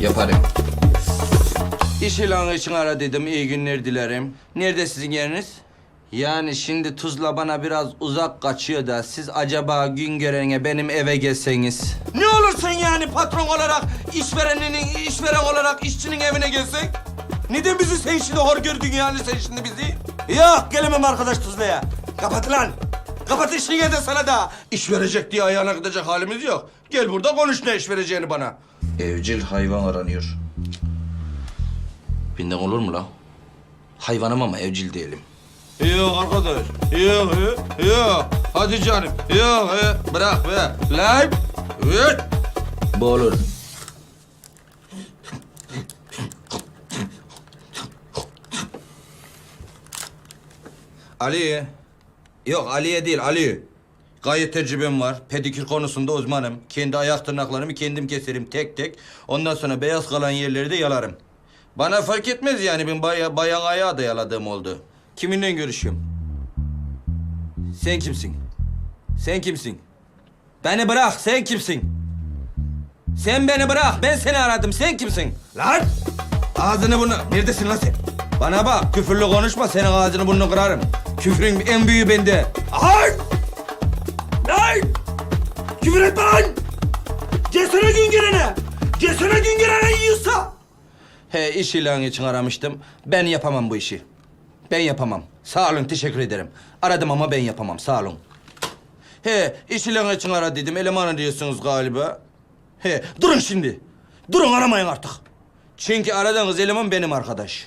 Yaparım. İş ilanı için aradıydım. İyi günler dilerim. Nerede sizin yeriniz? Yani şimdi Tuzla bana biraz uzak kaçıyor da siz acaba gün görene benim eve gelseniz. Ne olursun yani patron olarak işverenin işveren olarak işçinin evine gelsen? Neden bizi sen şimdi hor gördün yani sen şimdi bizi? Yok gelemem arkadaş Tuzla'ya. Kapat lan. Kapat işini de sana da. İş verecek diye ayağına gidecek halimiz yok. Gel burada konuş ne iş vereceğini bana. Evcil hayvan aranıyor. Binden olur mu la? Hayvanım ama evcil değilim. Yok arkadaş. Yok yok yok. Hadi canım. Yok yok. Bırak be. Lan. Evet. Bu olur. Ali. Yok Ali'ye değil Ali. Gayet tecrübem var. Pedikür konusunda uzmanım. Kendi ayak tırnaklarımı kendim keserim tek tek. Ondan sonra beyaz kalan yerleri de yalarım. Bana fark etmez yani ben baya, bayan ayağı da yaladığım oldu. Kiminle görüşüyorum? Sen kimsin? Sen kimsin? Beni bırak sen kimsin? Sen beni bırak. Ben seni aradım. Sen kimsin? Lan! Ağzını bunu... Neredesin lan sen? Bana bak. Küfürlü konuşma. Senin ağzını burnunu kırarım. Küfrün en büyüğü bende. Ay! Lan! Küfür etme lan! Cesene gün gelene! Cesene gün gelene yiyorsa! He iş ilanı için aramıştım. Ben yapamam bu işi. Ben yapamam. Sağ olun teşekkür ederim. Aradım ama ben yapamam. Sağ olun. He, iş ilanı için ara dedim. Eleman diyorsunuz galiba. He, durun şimdi. Durun aramayın artık. Çünkü aradığınız eleman benim arkadaş.